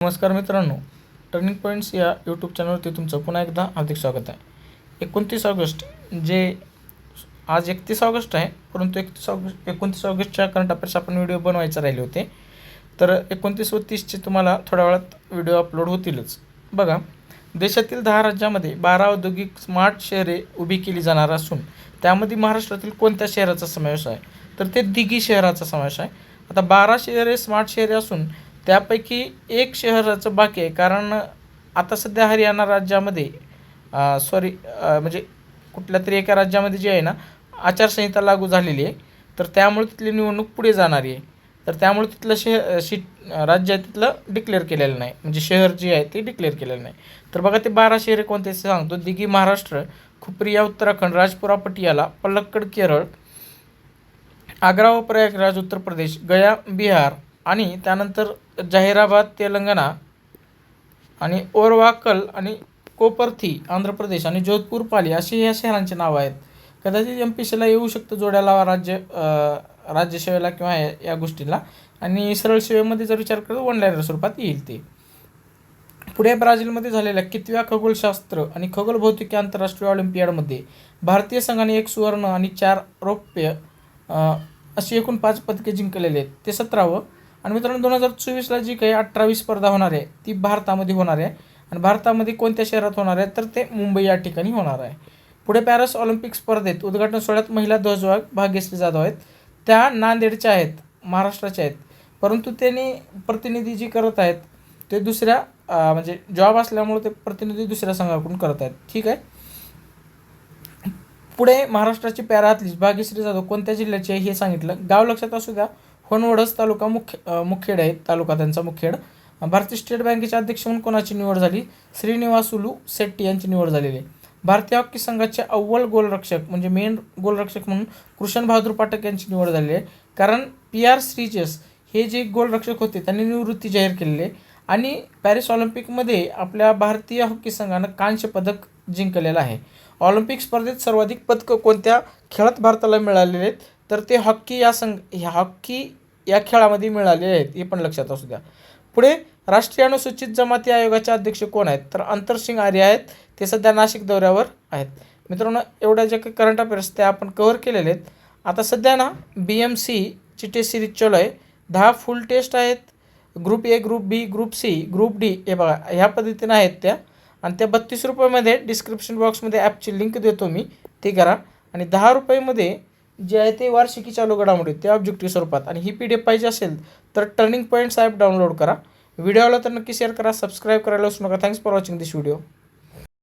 नमस्कार मित्रांनो turning points या यूट्यूब चॅनलवरती तुमचं पुन्हा एकदा हार्दिक स्वागत आहे. एकोणतीस ऑगस्ट जे आज एकतीस ऑगस्ट आहे परंतु एकतीस ऑगस्ट एकोणतीस ऑगस्टच्या करंट अफेअर्स आपण व्हिडिओ बनवायचे राहिले होते. तर एकोणतीस व तीसचे तुम्हाला थोड्या वेळात व्हिडिओ अपलोड होतीलच. बघा देशातील दहा राज्यामध्ये बारा औद्योगिक स्मार्ट शहरे उभी केली जाणार असून त्यामध्ये महाराष्ट्रातील कोणत्या शहराचा समावेश आहे? तर ते दिघी शहराचा समावेश आहे. आता बारा शहरे स्मार्ट शहरे असून त्यापैकी एक शहराचं बाकी आहे कारण आता सध्या हरियाणा राज्यामध्ये सॉरी म्हणजे कुठल्या तरी एका राज्यामध्ये जे आहे ना आचारसंहिता लागू झालेली आहे. तर त्यामुळे तिथली निवडणूक पुढे जाणारी आहे. तर त्यामुळे तिथलं शह शि राज्य आहे तिथलं डिक्लेअर केलेलं नाही. म्हणजे शहर जे आहे ते डिक्लेअर केलेलं नाही. तर बघा ते बारा शहरे कोणते सांगतो. दिघी महाराष्ट्र खुपरिया उत्तराखंड राजपुरा पटियाला पलक्कड केरळ आग्रा व प्रयागराज उत्तर प्रदेश गया बिहार आणि त्यानंतर जाहिराबाद तेलंगणा आणि ओरवाकल आणि कोपरथी आंध्र प्रदेश आणि जोधपूर पाली अशी या शहरांची नावं आहेत. कदाचित एम पी सीला येऊ शकतं जोड्याला राज्य राज्यसेवेला किंवा या या गोष्टीला. आणि सरळ सेवेमध्ये जर विचार करतो ऑनलाईन स्वरूपात येईल ते. पुढे ब्राझीलमध्ये झालेल्या कितव्या खगोलशास्त्र आणि खगोल भौतिकी आंतरराष्ट्रीय ऑलिम्पियाडमध्ये भारतीय संघाने एक सुवर्ण आणि चार रौप्य अशी एकूण पाच पदके जिंकलेले आहेत. ते सतरावं. आणि मित्रांनो दोन हजार चोवीसला जी काही अठरावी स्पर्धा होणार आहे ती भारतामध्ये होणार आहे. आणि भारतामध्ये कोणत्या शहरात होणार आहे तर ते मुंबई या ठिकाणी होणार आहे. पुढे पॅरिस ऑलिम्पिक स्पर्धेत उद्घाटन सोहळ्यात महिला ध्वजवाहक भाग्यश्री जात आहेत. त्या नांदेडच्या आहेत महाराष्ट्राच्या आहेत. परंतु त्यांनी प्रतिनिधी जी करत आहेत ते दुसऱ्या म्हणजे जॉब असल्यामुळे ते प्रतिनिधी दुसऱ्या संघाकडून करत आहेत. ठीक आहे? पुढे महाराष्ट्राची पॅरा भाग्यश्री जाधव कोणत्या जिल्ह्याची आहे हे सांगितलं. गाव लक्षात असू द्या. होनवडस तालुका मुख्य मुखेड आहे. तालुका त्यांचा मुखेड. भारतीय स्टेट बँकेचे अध्यक्ष म्हणून कोणाची निवड झाली? श्रीनिवासुलू शेट्टी यांची निवड झालेली आहे. भारतीय हॉकी संघाचे अव्वल गोलरक्षक म्हणजे मेन गोलरक्षक म्हणून कृष्ण बहादूर पाठक यांची निवड झालेली आहे. कारण पी आर श्रीजस हे जे गोलरक्षक होते त्यांनी निवृत्ती जाहीर केलेली आहे. आणि पॅरिस ऑलिम्पिकमध्ये आपल्या भारतीय हॉकी संघानं कांस्य पदक जिंकलेलं आहे. ऑलिम्पिक स्पर्धेत सर्वाधिक पदकं कोणत्या खेळात भारताला मिळालेले आहेत? तर ते हॉकी या संघ ह्या हॉकी या खेळामध्ये मिळालेले आहेत हे पण लक्षात असू द्या. पुढे राष्ट्रीय अनुसूचित जमाती आयोगाचे अध्यक्ष कोण आहेत? तर अंतरसिंग आर्य आहेत ते सध्या नाशिक दौऱ्यावर आहेत. मित्रांनो एवढ्या ज्या काही करंट अफेअर्स त्या आपण कव्हर केलेले आहेत. आता सध्या ना बी एम सीची टेस्ट सिरीज चालू आहे. दहा फुल टेस्ट आहेत. Group A group B group C group D हे बघा ह्या पद्धतीनं आहेत त्या. आणि त्या बत्तीस रुपयामध्ये डिस्क्रिप्शन बॉक्समध्ये ॲपची लिंक देतो मी. ते करा. आणि दहा रुपयामध्ये जे आहे ते वार्षिकी चालू घडामोडी ते ऑब्जेक्टिव्ह स्वरूपात. आणि ही पी डी एफ पाहिजे असेल तर टर्निंग पॉईंट्स ॲप डाउनलोड करा. व्हिडिओला तर नक्की शेअर करा सबस्क्राईब करायला विसरू नका. Thanks for watching this video